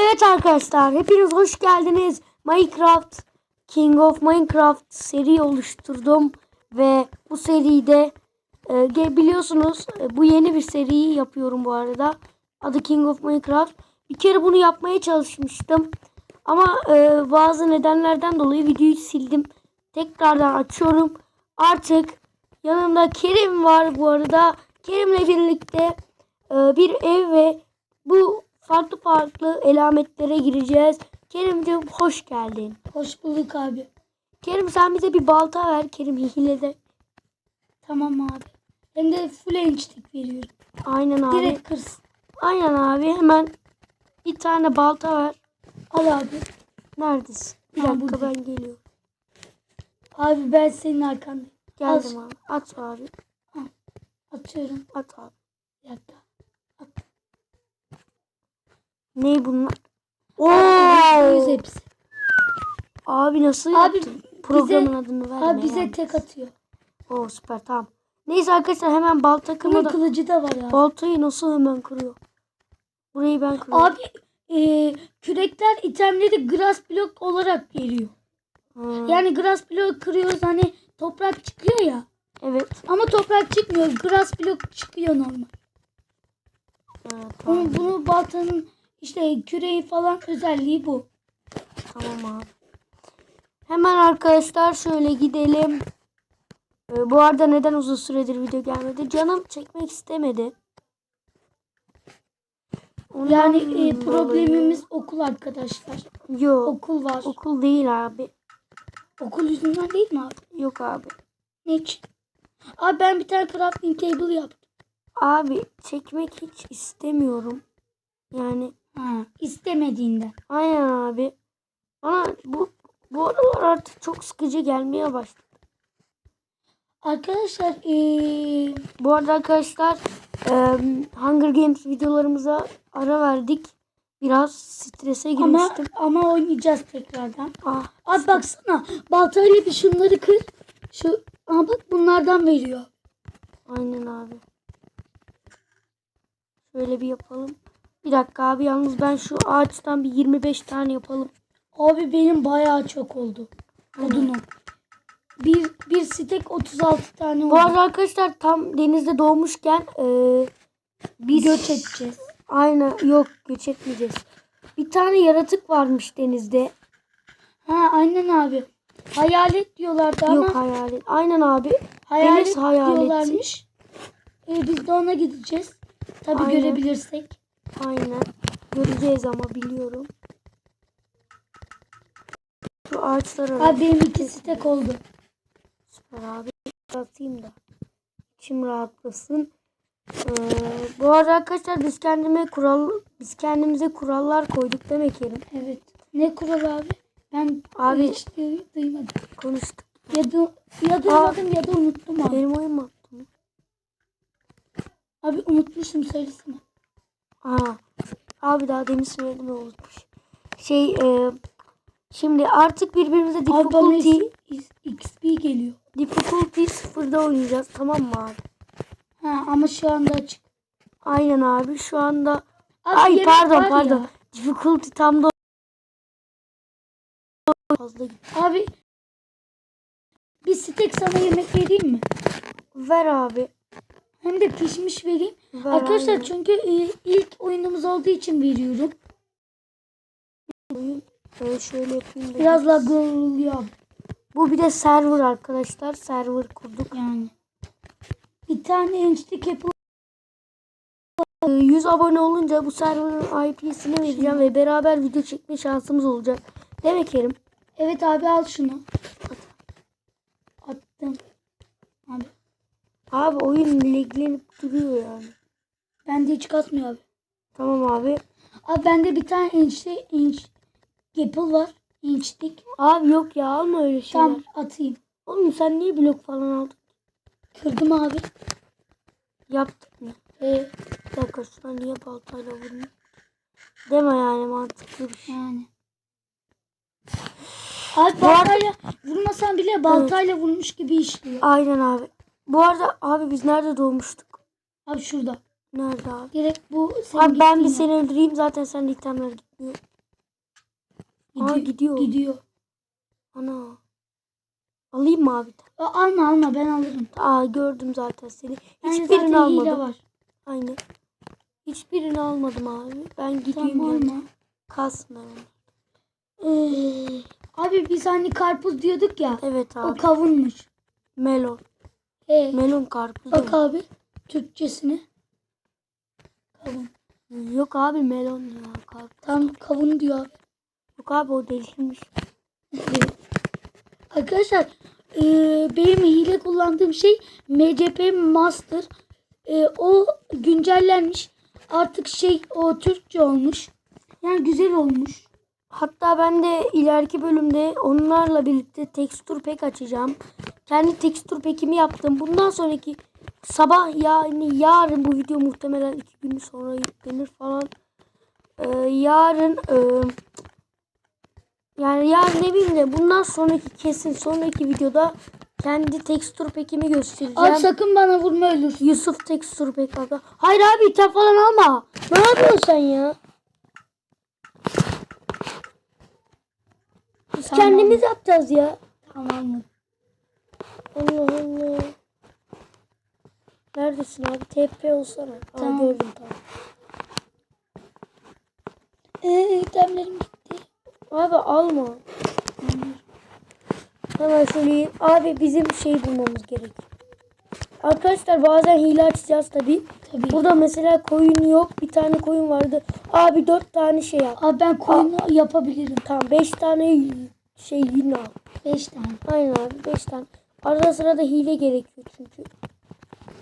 Evet arkadaşlar hepiniz hoş geldiniz. Minecraft King of Minecraft seri oluşturdum ve bu seride e, biliyorsunuz e, bu yeni bir seriyi yapıyorum bu arada. Adı King of Minecraft. Bir kere bunu yapmaya çalışmıştım. Ama e, bazı nedenlerden dolayı videoyu sildim. Tekrardan açıyorum. Artık yanımda Kerim var bu arada. Kerim'le birlikte e, bir ev ve bu farklı farklı elametlere gireceğiz. Kerim'ciğim hoş geldin. Hoş bulduk abi. Kerim sen bize bir balta ver. Kerim hilede. Tamam abi. Hem de full ençlik veriyorum. Aynen abi. Direkt kırsın. Aynen abi hemen bir tane balta ver. Al abi. Neredesin? Bir Ha, dakika ben geliyorum. Abi ben senin arkandayım. Geldim Al. abi. At abi. Atıyorum. At abi. Bir dakika. Ne bunlar? Oo! hepsi. Abi nasıl Abi yaptın? Programın bize- adını verme. Abi bize yani. tek atıyor. Oo süper tamam. Neyse arkadaşlar hemen balta Bunun kırmadan. kılıcı da var ya. Baltayı nasıl hemen kırıyor? Burayı ben kırıyorum. Abi e, kürekler itemleri grass block olarak geliyor. Ha, Yani grass block kırıyoruz hani toprak çıkıyor ya. evet. Ama toprak çıkmıyor. Grass block çıkıyor normal. Ha, tamam. Bunu, bunu baltanın işte küreği falan özelliği bu. Tamam abi. Hemen arkadaşlar şöyle gidelim. Ee, bu arada neden uzun süredir video gelmedi? Canım çekmek istemedi. Ondan Yani e, dolayı- problemimiz okul arkadaşlar. yok. Okul var. Okul değil abi. Okul yüzünden değil mi abi? Yok abi. Ne için? Abi ben bir tane crafting table yaptım. Abi çekmek hiç istemiyorum. Yani Ha, istemediğinden. aynen abi. Bana bu bu aralar artık çok sıkıcı gelmeye başladı. Arkadaşlar e, Bu arada arkadaşlar eee, Hunger Games videolarımıza ara verdik. Biraz strese ama girmiştim. ama oynayacağız tekrardan. Ah, Abi baksana baltayla bir şunları kır. Şu ama bak bunlardan veriyor. aynen abi. Şöyle bir yapalım. Bir dakika abi yalnız ben şu ağaçtan bir 25 tane yapalım. Abi benim bayağı çok oldu. Odunum. Bir, bir stek 36 tane oldu. Bu arada arkadaşlar tam denizde doğmuşken eee biz Göç edeceğiz. Aynen yok göç etmeyeceğiz. Bir tane yaratık varmış denizde. Ha aynen abi. Hayalet diyorlardı ama Yok hayalet. Aynen abi. hayalet deniz hayaleti. diyorlarmış. E, biz de ona gideceğiz. Aynen. görebilirsek. Aynen. Göreceğiz ama biliyorum. Şu ağaçlara Abi benim iki stek oldu. süper abi. Atayım da. İçim rahatlasın. Ee, bu arada arkadaşlar biz kendime kural biz kendimize kurallar koyduk değil mi Kerim? Evet. Ne kural abi? Ben Abi- hiç duy- duymadım. Konuştuk. Ya, du- ya duymadım ya da unuttum abi. Benim oyun mu attın? Abi unutmuşum söylesene. Aa, abi daha demin söyledim unutmuş. Şey e, şimdi artık birbirimize Abi difficulty is- XP geliyor. difficulty sıfırda oynayacağız tamam mı abi? Ha ama şu anda açık. Aynen abi şu anda Abi ay yemek pardon var pardon ya. difficulty tam da fazla gitti. Abi bir stek sana yemek vereyim mi? Ver abi. Hem de pişmiş vereyim. Ver Arkadaşlar çünkü ilk oyunumuz olduğu için veriyorum. e, şöyle yapayım da. Biraz lag oluyor Bu bir de server arkadaşlar. Server kurduk. yani. Bir tane ençlik yapıp E, 100 abone olunca bu serverın IP'sini vereceğim ve beraber video çekme şansımız olacak. Değil mi Kerim? Evet abi al şunu. Attım. Abi Abi oyun laglenip duruyor yani. Bende hiç kasmıyor abi. Tamam abi. Abi bende bir tane ençli enç Apple var. Ençlik. Abi yok ya alma öyle şeyler. Tam atayım. Oğlum sen niye blok falan aldın? Kırdım abi. Yaptık mı? Ee, Bir dakika şuna niye baltayla vurdun? Deme yani mantıklı bir şey. yani. Abi baltayla vurmasan bile baltayla vurmuş gibi işliyor. Aynen abi. Bu arada abi biz nerede doğmuştuk? Abi şurada. Nerede abi? Direkt bu senin Abi ben bir seni öldüreyim zaten sen itemler git. gitmiyor. Aa gidiyor. Gidiyor. Ana. Alayım mı abi? Aa, alma alma ben alırım. Aa gördüm zaten seni. Hiçbirini zaten almadım. var. Aynen. Hiçbirini almadım abi. Ben gideyim Tamam yani. Kalsın. Ee, abi biz hani karpuz diyorduk ya. Evet O abi. kavunmuş. Melon. Ee, Melon karpuz. bak abi Türkçesine. Kavun. Yok abi melon ya karpuz. Tam kavun diyor. Yok abi o değilmiş. Arkadaşlar e, benim hile kullandığım şey MCP Master. E, o güncellenmiş. Artık şey o Türkçe olmuş. Yani güzel olmuş. Hatta ben de ileriki bölümde onlarla birlikte tekstur pek açacağım. Kendi tekstur pekimi yaptım. Bundan sonraki sabah yani yarın bu video muhtemelen iki gün sonra yüklenir falan. Ee, yarın e, yani yarın ne bileyim de bundan sonraki kesin sonraki videoda kendi tekstur pekimi göstereceğim. Abi sakın bana vurma ölürsün. Yusuf tekstur pek abi. Hayır abi ithaf falan alma. Ne yapıyorsun sen ya? Biz Tamam. kendimiz yapacağız ya. Tamam mı? Allah Allah. Neredesin abi? TP olsana. Aa, Tamam. gördüm tamam. Ee, itemlerim gitti. Abi alma. Hemen söyleyeyim. Abi bizim şey bulmamız gerek. Arkadaşlar bazen hile açacağız tabi. Tabii. Burada mesela koyun yok. Bir tane koyun vardı. Abi dört tane şey yap. Abi ben koyunu yapabilirim. Tamam beş tane şey yine al. 5 tane. Aynen abi 5 tane. Arada sırada hile gerekiyor çünkü.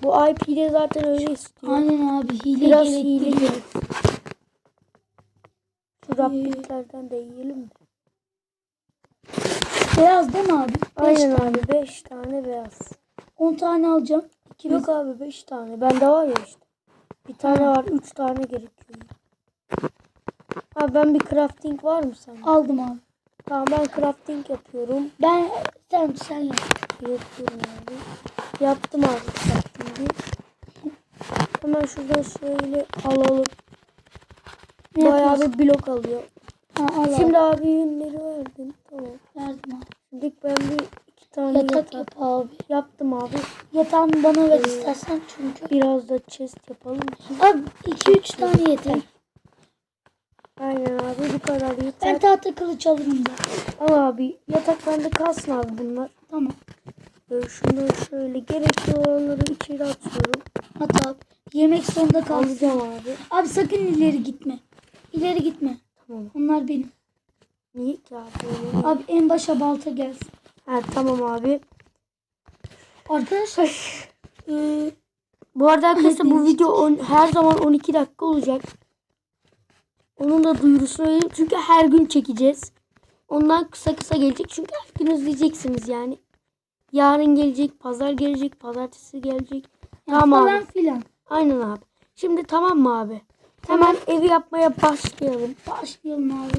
Bu IP'de zaten öyle istiyor. Aynen abi hile Biraz hile. Şu Rabbitlerden de yiyelim mi? Beyaz değil mi abi? 5 Aynen tane. abi 5 tane beyaz. 10 tane alacağım. İkimiz. Yok abi 5 tane. Bende var ya işte. Bir tane var 3 tane gerekiyor. Abi ben bir crafting var mı sende? Aldım abi. Tamam ben crafting yapıyorum. Ben sen sen yap. Yapıyorum abi. Yaptım abi Hemen şuradan şöyle alalım. Ne Bayağı yapıyorsun? bir blok alıyor. Ha, al abi. Şimdi abi yünleri verdin. Tamam. Verdim abi. Şimdi ben bir iki tane Yatak yatak, yap abi. yaptım abi. Yatağını bana ver istersen çünkü. Biraz da chest yapalım. Abi 2-3 tane yeter. Aynen abi bu kadar yeter. Ben tahta kılıç alırım da. Al abi yatak bende kalsın abi bunlar. Tamam. Böyle şunları şöyle gerekli olanları içeri atıyorum. At abi. Yemek sonunda kalsın. Alacağım abi. Abi sakın ileri gitme. İleri gitme. Tamam. Onlar benim. Niye ki abi? Öyle? Abi en başa balta gelsin. Ha, tamam abi. Arkadaşlar Ee, bu arada arkadaşlar bu video on- her zaman 12 dakika olacak. Onun da duyurusunu vereyim. Çünkü her gün çekeceğiz. Ondan kısa kısa gelecek. Çünkü her gün izleyeceksiniz yani. Yarın gelecek, pazar gelecek, pazartesi gelecek. Tamam falan abi. filan. Aynen abi. Şimdi tamam mı abi? Hemen evi yapmaya başlayalım. Başlayalım abi.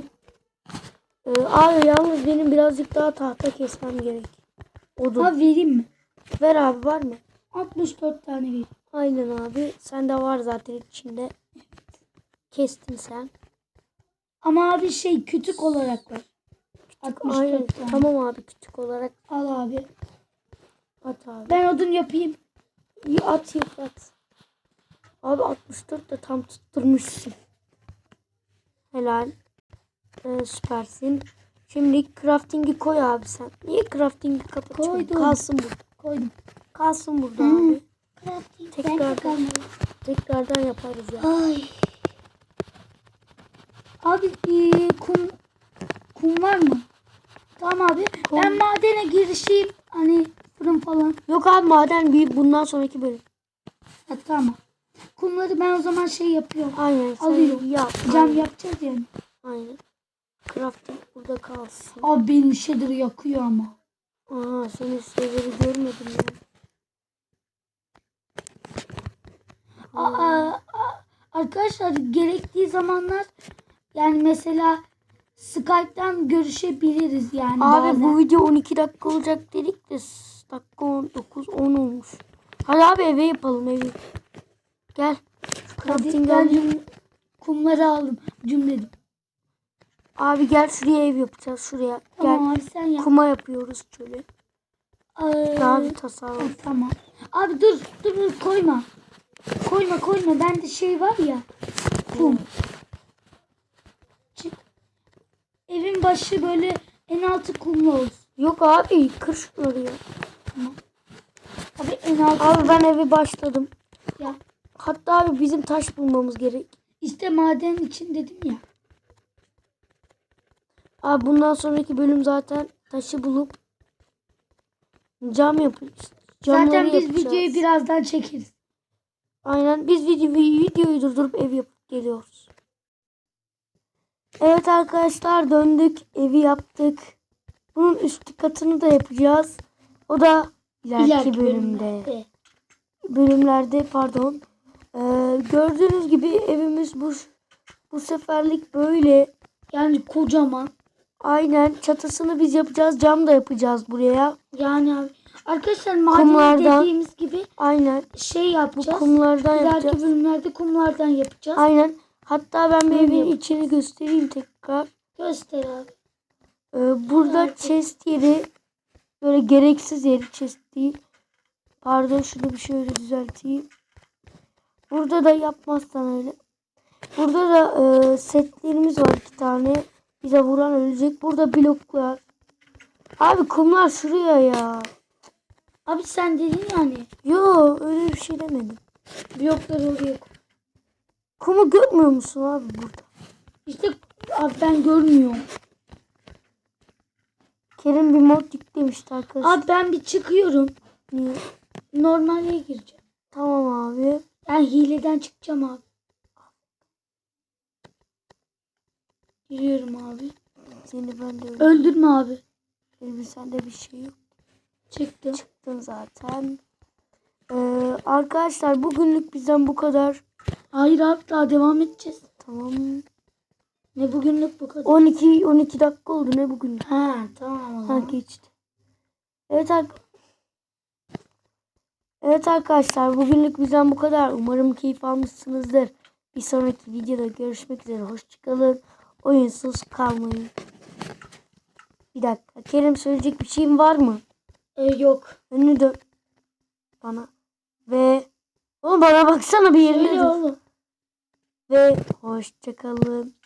Ee, abi yalnız benim birazcık daha tahta kesmem gerek. Odun. Abi vereyim mi? Ver abi var mı? 64 tane vereyim. Aynen abi. Sende var zaten içinde. Kestin sen. Ama abi şey kütük olarak var. 64 Aynen. tane. Tamam abi küçük olarak Al abi. At abi. Ben odun yapayım. İyi at yap at. Abi 64 de tam tutturmuşsun. Helal. Ee, süpersin. Şimdi crafting'i koy abi sen. Niye crafting'i kapatıyorsun? Koydum. Kalsın burada. Koydum. Kalsın burada Hı. abi. Crafting Tekrar- ben kalmadı. Tekrardan yaparız ya. Ay. Abi e, kum kum var mı? Tamam abi. Kum. Ben madene girişeyim. Hani fırın falan. Yok abi maden bir bundan sonraki bölüm. Ha, tamam. Kumları ben o zaman şey yapıyorum. Aynen sen Alıyorum. yap. Cam Aynen. yapacağız yani. Aynen. Crafting burada kalsın. Abi benim shader yakıyor ama. Aha seni severi görmedim ya. Aa, aa, arkadaşlar gerektiği zamanlar yani mesela Skype'dan görüşebiliriz yani Abi bazen. bu video 12 dakika olacak dedik de dakika 19 10 olmuş. Hadi abi eve yapalım evi. Gel. Crafting cum- kumları aldım. Cümledim. Abi gel şuraya ev yapacağız şuraya. Gel. Tamam abi sen yap. Kuma yapıyoruz şöyle. Ee, Daha bir ha, tasarruf. tamam. Abi dur dur dur koyma. Koyma koyma. Bende şey var ya. Kum. Çık. Evin başı böyle en altı kumlu olsun. Yok abi kır şunları ya. Abi en altı Abi ben evi başladım. ya. Hatta abi bizim taş bulmamız gerek. İşte madenin için dedim ya. Abi bundan sonraki bölüm zaten taşı bulup cam. Camları Zaten biz yapacağız. videoyu birazdan çekeriz. Aynen biz video, videoyu durdurup ev yapıp geliyoruz. Evet arkadaşlar döndük evi yaptık. Bunun üstü katını da yapacağız. O da ileriki, İleriki bölümde. bölümlerde. Bölümlerde pardon. Ee, gördüğünüz gibi evimiz bu bu seferlik böyle. Yani kocaman. Aynen çatısını biz yapacağız. Cam da yapacağız buraya. Yani abi. Arkadaşlar maden dediğimiz gibi Aynen. şey Bu yapacağız. kumlardan İleriki yapacağız. bölümlerde kumlardan yapacağız. Aynen. Hatta ben bir evin yapacağız. içini göstereyim tekrar. Göster abi. Ee, burada Evet. chest yeri böyle gereksiz yeri chest değil. Pardon şunu bir şöyle düzelteyim. Burada da yapmazsan öyle. Burada da e, setlerimiz var iki tane. Bize vuran ölecek. Burada bloklar. Abi kumlar şuraya ya. Abi sen dedin yani. Yo öyle bir şey demedim. Blokları oraya koy. Kumu görmüyor musun abi burada? İşte abi ben görmüyorum. Kerim bir mod yüklemişti arkadaşlar. Abi ben bir çıkıyorum. Niye? Normale gireceğim. Tamam abi. Ben hileden çıkacağım abi. Giriyorum abi. Seni ben de öyle. Öldürme abi. Elbisende bir şey yok. Çıktım. Çıktın zaten. Ee, arkadaşlar bugünlük bizden bu kadar. Hayır abi daha devam edeceğiz. Tamam. Ne bugünlük bu kadar. 12 12 dakika oldu ne bugün? Ha tamam o Ha zaman. geçti. Evet ar- Evet arkadaşlar bugünlük bizden bu kadar. Umarım keyif almışsınızdır. Bir sonraki videoda görüşmek üzere. Hoşçakalın. Oyunsuz kalmayın. Bir dakika. Kerim söyleyecek bir şeyin var mı? Ee, yok. Önünü dön. Bana. Ve Oğlum bana baksana bir yerine. Ve hoşçakalın.